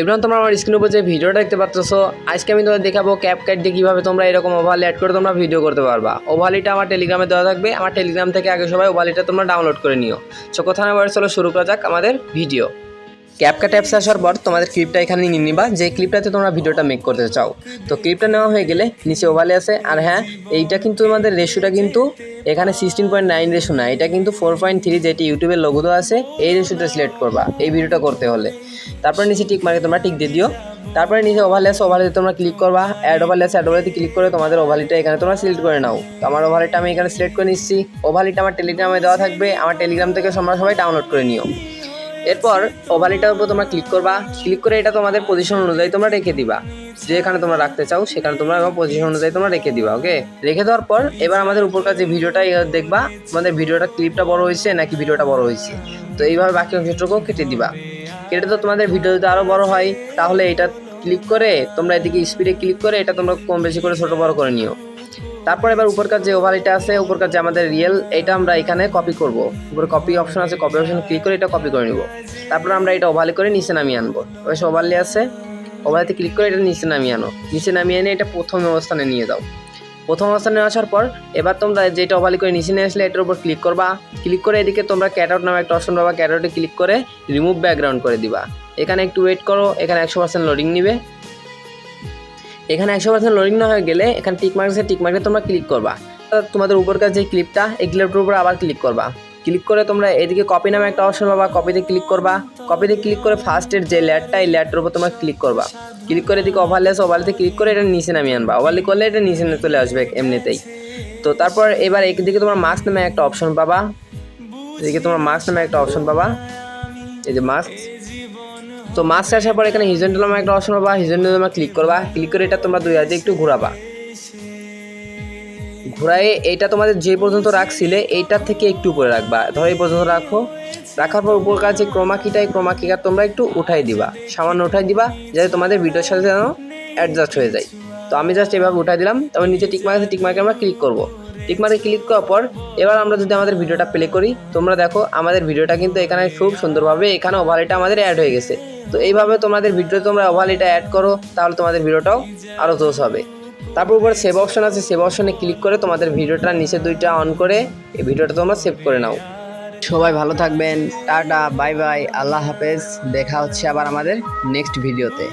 এবার তোমরা আমার স্ক্রিনের উপর যে ভিডিওটা দেখতে পাচ্ছ আজকে আমি তোমাদের দেখাবো ক্যাপ কাট দিয়ে কীভাবে তোমরা এরকম ওভারলি অ্যাড করে তোমরা ভিডিও করতে পারবা। ওভালিটা আমার টেলিগ্রামে দেওয়া থাকবে। আমার টেলিগ্রাম থেকে আগে সবাই ওভালিটা তোমরা ডাউনলোড করে নিও। সো কথা না চলো শুরু করা যাক আমাদের ভিডিও ক্যাপকাট অ্যাপস আসার পর তোমাদের ক্লিপটা এখানে নিয়ে নিবা। যে ক্লিপটাতে তোমরা ভিডিওটা মেক করতে চাও। তো ক্লিপটা নেওয়া হয়ে গেলে নিচে ওভালে আছে। আর হ্যাঁ এইটা কিন্তু তোমাদের রেশোটা কিন্তু এখানে সিক্সটিন পয়েন্ট নাইন রেশো না। এটা কিন্তু ফোর পয়েন্ট থ্রি যেটি ইউটিউবের দেওয়া আছে, এই রেশোটা সিলেক্ট করবা, এই ভিডিওটা করতে হলে। তারপরে নিচে টিক মার্কে তোমরা টিক দিয়ে দিও। তারপরে নিচে ওভালে আছে ওভালেতে তোমরা ক্লিক করবা। অ্যাড আছে অ্যাড ওভালেতে ক্লিক করে তোমাদের ওভালিটা এখানে তোমরা সিলেক্ট করে নাও। তো আমার ওভালিটা আমি এখানে সিলেক্ট করে নিচ্ছি। ওভালিটা আমার টেলিগ্রামে দেওয়া থাকবে। আমার টেলিগ্রাম থেকে তোমরা সবাই ডাউনলোড করে নিও। এরপর ওভালিটার উপর তোমরা ক্লিক করবা। ক্লিক করে এটা তোমাদের পজিশন অনুযায়ী তোমরা রেখে দিবা। যেখানে তোমরা রাখতে চাও, সেখানে তোমরা এবার পজিশন অনুযায়ী তোমরা রেখে দিবা ওকে রেখে দেওয়ার পর এবার আমাদের উপরকার যে ভিডিওটা দেখবা, আমাদের ভিডিওটা ক্লিপটা বড় হয়েছে নাকি ভিডিওটা বড় হয়েছে? তো এইভাবে বাকি অংশটুকুও কেটে দিবা। কেটে তো তোমাদের ভিডিও যদি আরও বড় হয়, তাহলে এটা ক্লিক করে তোমরা এদিকে স্পিডে ক্লিক করে এটা তোমরা কম বেশি করে ছোটো বড় করে নিও। তারপর এবার উপরকার যে ওভারলিটা আছে, উপরকার যে আমাদের রিয়েল এটা আমরা এখানে কপি করব। উপরে কপি অপশন আছে কপি অপশন ক্লিক করে এটা কপি করে নিব। তারপর আমরা এটা ওভারলি করে নিচে নামিয়ে আনব। অবশ্য ওভারলি আছে ওভারলিতে ক্লিক করে এটা নিচে নামিয়ে আনো। নিচে নামিয়ে এনে এটা প্রথম অবস্থানে নিয়ে যাও। প্রথম অবস্থানে আসার পর, এবার তোমরা যেটা ওভারলি করে নিচে নিয়ে আসলে এটার উপর ক্লিক করবা। ক্লিক করে এদিকে তোমরা ক্যাটআউট নামে একটা অপশন পাবা। ক্যাটআউটে ক্লিক করে রিমুভ ব্যাকগ্রাউন্ড করে দিবা। এখানে একটু ওয়েট করো, এখানে একশো পার্সেন্ট লোডিং নিবে। এখানে একশো পার্সেন্ট লোডিং না হয়ে গেলে এখানে টিক মার্ক আছে টিক মার্কে তোমরা ক্লিক করবা। তোমাদের উপরকার যে ক্লিপটা এই ক্লিপটার উপর আবার ক্লিক করবা। ক্লিক করে তোমরা এদিকে কপি নামে একটা অপশন পাবা কপিতে ক্লিক করবা। কপিতে ক্লিক করে ফার্স্টের যে লেয়ারটা এই লেয়ারটার উপর তোমরা ক্লিক করবা। ক্লিক করে এদিকে ওভারলে আছে ওভারলেতে ক্লিক করে এটা নিচে নামিয়ে আনবা। ওভারলি করলে এটা নিচে চলে আসবে এমনিতেই। তো তারপর এবার একদিকে তোমার মাস্ক নামে একটা অপশন পাবা। এদিকে তোমার মাস্ক নামে একটা অপশন পাবা। এই যে মাস্ক তো মাস্ক আসার পর এখানে হিজেন্টাল নামে একটা অপশন পাবা হিজেন্টাল নামে ক্লিক করবা। ক্লিক করে এটা তোমরা দুই হাতে একটু ঘোরাবা। ঘোরায়ে এইটা তোমাদের যে পর্যন্ত রাখছিলে এইটার থেকে একটু উপরে রাখবা। ধরো এই পর্যন্ত রাখো। রাখার পর উপরকার যে ক্রোমাকিটা এই তোমরা একটু উঠাই দিবা। সামান্য উঠাই দিবা, যাতে তোমাদের ভিডিওর সাথে যেন অ্যাডজাস্ট হয়ে যায়। তো আমি জাস্ট এভাবে উঠাই দিলাম, তারপর নিচে টিকমার্ক আছে টিকমার্কে আমরা ক্লিক করব। টিকমার্কে ক্লিক করার পর এবার আমরা যদি আমাদের ভিডিওটা প্লে করি, তোমরা দেখো আমাদের ভিডিওটা কিন্তু এখানে খুব সুন্দরভাবে এখানে ওভারলিটা আমাদের অ্যাড হয়ে গেছে। তো এইভাবে তোমাদের ভিডিও তোমরা ওভারলিটা অ্যাড করো, তাহলে তোমাদের ভিডিওটাও আরও জোস হবে। তারপর উপরে সেভ অপশন আছে সেভ অপশনে ক্লিক করে তোমাদের ভিডিওটা নিচে দুইটা অন করে এই ভিডিওটা তোমরা সেভ করে নাও। সবাই ভালো থাকবেন, টাটা বাই বাই আল্লাহ হাফেজ, দেখা হচ্ছে আবার আমাদের নেক্সট ভিডিওতে